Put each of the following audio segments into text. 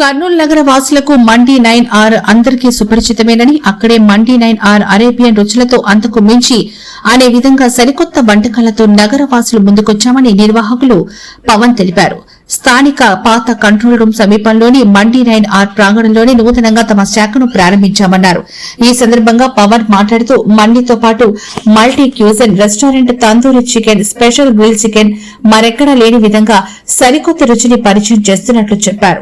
కర్నూలు నగర వాసులకు mandi nine are అందరికీ సుపరిచితమేనని అక్కడే మండీ నైన్ ఆర్ అరేబియన్ రుచులతో అంతకు మించి అనే విధంగా సరికొత్త వంటకాలతో నగర వాసులు ముందుకొచ్చామని నిర్వాహకులు పవన్ తెలిపారు. స్థానిక పాత కంట్రోల్ రూమ్ సమీపంలోని మండీ నైన్ ఆర్ ప్రాంగణంలోనే నూతనంగా తమ శాఖను ప్రారంభించామన్నారు. ఈ సందర్భంగా పవన్ మాట్లాడుతూ మండీతో పాటు multi cuisine restaurant tandoori chicken special grill chicken మరెక్కడా లేని విధంగా సరికొత్త రుచిని పరిచయం చేస్తున్నట్లు చెప్పారు.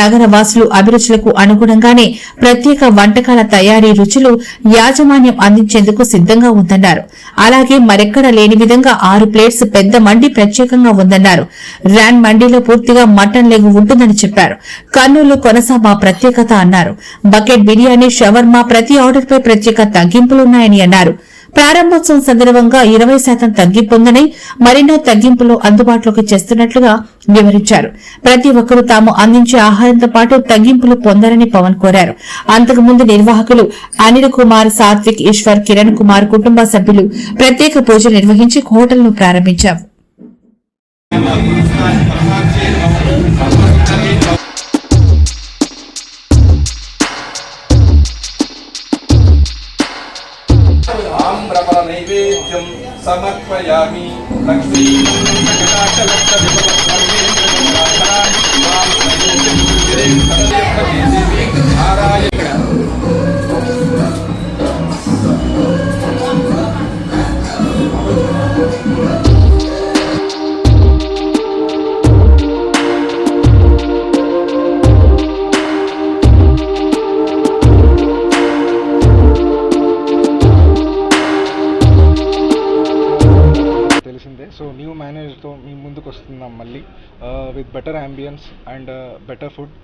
నగర వాసులు అభిరుచులకు అనుగుణంగానే ప్రత్యేక వంటకాల తయారీ రుచులు యాజమాన్యం అందించేందుకు సిద్దంగా ఉందన్నారు. అలాగే మరెక్కడా లేని విధంగా ఆరు ప్లేట్స్ పెద్ద మండి ప్రత్యేకంగా ఉందన్నారు. ర్యాన్ మండీలో పూర్తిగా మటన్ లెగ్ ఉంటుందని చెప్పారు. కర్నూలు కొనసామా ప్రత్యేకత అన్నారు. బకెట్ బిర్యానీ షవర్మా ప్రతి ఆర్డర్పై ప్రత్యేక తగ్గింపులున్నాయని అన్నారు. ప్రారంభోత్సవం సందర్భంగా ఇరవై శాతం తగ్గింపు ఉందని మరెన్నో తగ్గింపులు అందుబాటులోకి చేస్తున్నట్లుగా వివరించారు. ప్రతి ఒక్కరూ తాము అందించే ఆహారంతో పాటు తగ్గింపులు పొందాలని పవన్ కోరారు. అంతకుముందు నిర్వాహకులు అనిల్ కుమార్ సాత్విక్ ఈశ్వర్ కిరణ్ కుమార్ కుటుంబ సభ్యులు ప్రత్యేక పూజలు నిర్వహించి హోటల్ను ప్రారంభించారు. नैवेद्यम समर्पयामि लक्ष्मी। कटाक्षलक्ष विभवत्वं సో న్యూ మేనేజ్తో మీ ముందుకు వస్తున్నాం మళ్ళీ with better ambiance and better food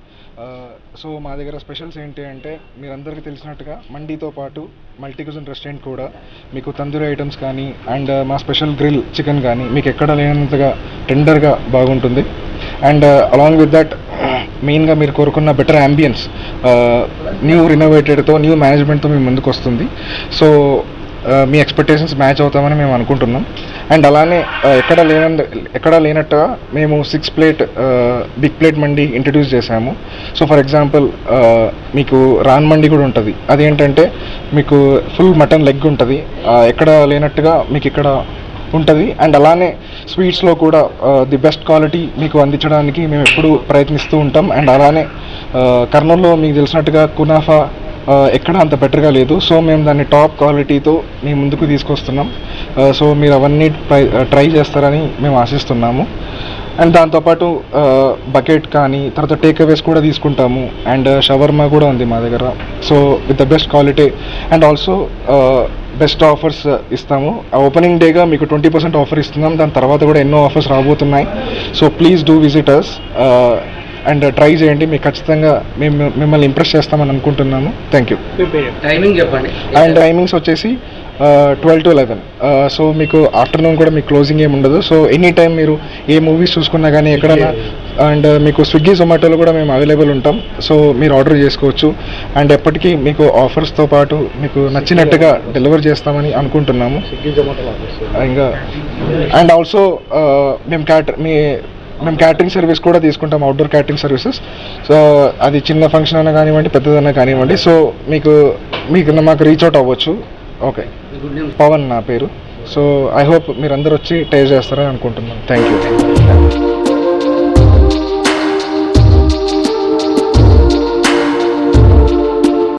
so మా దగ్గర స్పెషల్స్ ఏంటి అంటే మీరందరికీ తెలిసినట్టుగా మండీతో పాటు మల్టీ కుజన్ రెస్టారెంట్ కూడా మీకు తందూరి ఐటమ్స్ కానీ అండ్ uh, మా స్పెషల్ గ్రిల్ చికెన్ కానీ మీకు ఎక్కడ లేనంతగా టెండర్గా బాగుంటుంది. అండ్ అలాంగ్ విత్ దట్ మెయిన్గా మీరు కోరుకున్న బెటర్ అంబియన్స్ న్యూ రినోవేటెడ్తో న్యూ మేనేజ్మెంట్తో మీ ముందుకు వస్తుంది. సో మీ ఎక్స్పెక్టేషన్స్ మ్యాచ్ అవుతామని మేము అనుకుంటున్నాం. అండ్ అలానే ఎక్కడ లేన ఎక్కడ లేనట్టుగా మేము six plate big plate mandi introduce చేశాము. సో ఫర్ ఎగ్జాంపుల్ మీకు రాన్ మండి కూడా ఉంటుంది. అదేంటంటే మీకు ఫుల్ మటన్ లెగ్ ఉంటుంది. ఎక్కడ లేనట్టుగా మీకు ఇక్కడ ఉంటుంది. అండ్ అలానే స్వీట్స్లో కూడా ది బెస్ట్ క్వాలిటీ మీకు అందించడానికి మేము ఎప్పుడూ ప్రయత్నిస్తూ ఉంటాం. అండ్ అలానే కర్నూల్లో కర్నూలులో మీకు తెలిసినట్టుగా కునాఫా ఎక్కడ అంత బెటర్గా లేదు. సో మేము దాన్ని టాప్ క్వాలిటీతో మీ ముందుకు తీసుకొస్తున్నాం. సో మీరు అవన్నీ ట్రై ట్రై చేస్తారని మేము ఆశిస్తున్నాము. అండ్ దాంతోపాటు బకెట్ కానీ తర్వాత టేక్ అవేస్ కూడా తీసుకుంటాము. అండ్ షవర్మా కూడా ఉంది మా దగ్గర. So with the best quality. And also best offers ఇస్తాము. ఓపెనింగ్ డేగా మీకు ట్వంటీ పర్సెంట్ ఆఫర్ ఇస్తున్నాం. దాని తర్వాత కూడా ఎన్నో ఆఫర్స్ రాబోతున్నాయి. So please do visit us and try చేయండి. మీకు ఖచ్చితంగా మేము మిమ్మల్ని ఇంప్రెస్ చేస్తామని అనుకుంటున్నాము థ్యాంక్ యూ టైమింగ్ చెప్పండి. అండ్ టైమింగ్స్ వచ్చేసి ట్వెల్వ్ టు లెవెన్ సో మీకు ఆఫ్టర్నూన్ కూడా మీకు క్లోజింగ్ ఏమి ఉండదు. సో ఎనీ టైం మీరు ఏ మూవీస్ చూసుకున్నా కానీ ఎక్కడైనా అండ్ మీకు స్విగ్గీ జొమాటోలో కూడా మేము అవైలబుల్ ఉంటాం. సో మీరు ఆర్డర్ చేసుకోవచ్చు. అండ్ ఎప్పటికీ మీకు ఆఫర్స్తో పాటు మీకు నచ్చినట్టుగా డెలివర్ చేస్తామని అనుకుంటున్నాము. ఇంకా అండ్ ఆల్సో మేము క్యాటర్ మీ మేము క్యాటరింగ్ సర్వీస్ కూడా తీసుకుంటాం అవుట్డోర్ క్యాటరింగ్ సర్వీసెస్ సో అది చిన్న ఫంక్షన్ అయినా కానివ్వండి పెద్దదైనా కానివ్వండి. సో మీకు మీకు మాకు రీచ్ అవుట్ అవ్వచ్చు. ఓకే పవన్ నా పేరు. సో ఐ హోప్ మీరు అందరు వచ్చి టేస్ట్ చేస్తారని అనుకుంటున్నాను థ్యాంక్ యూ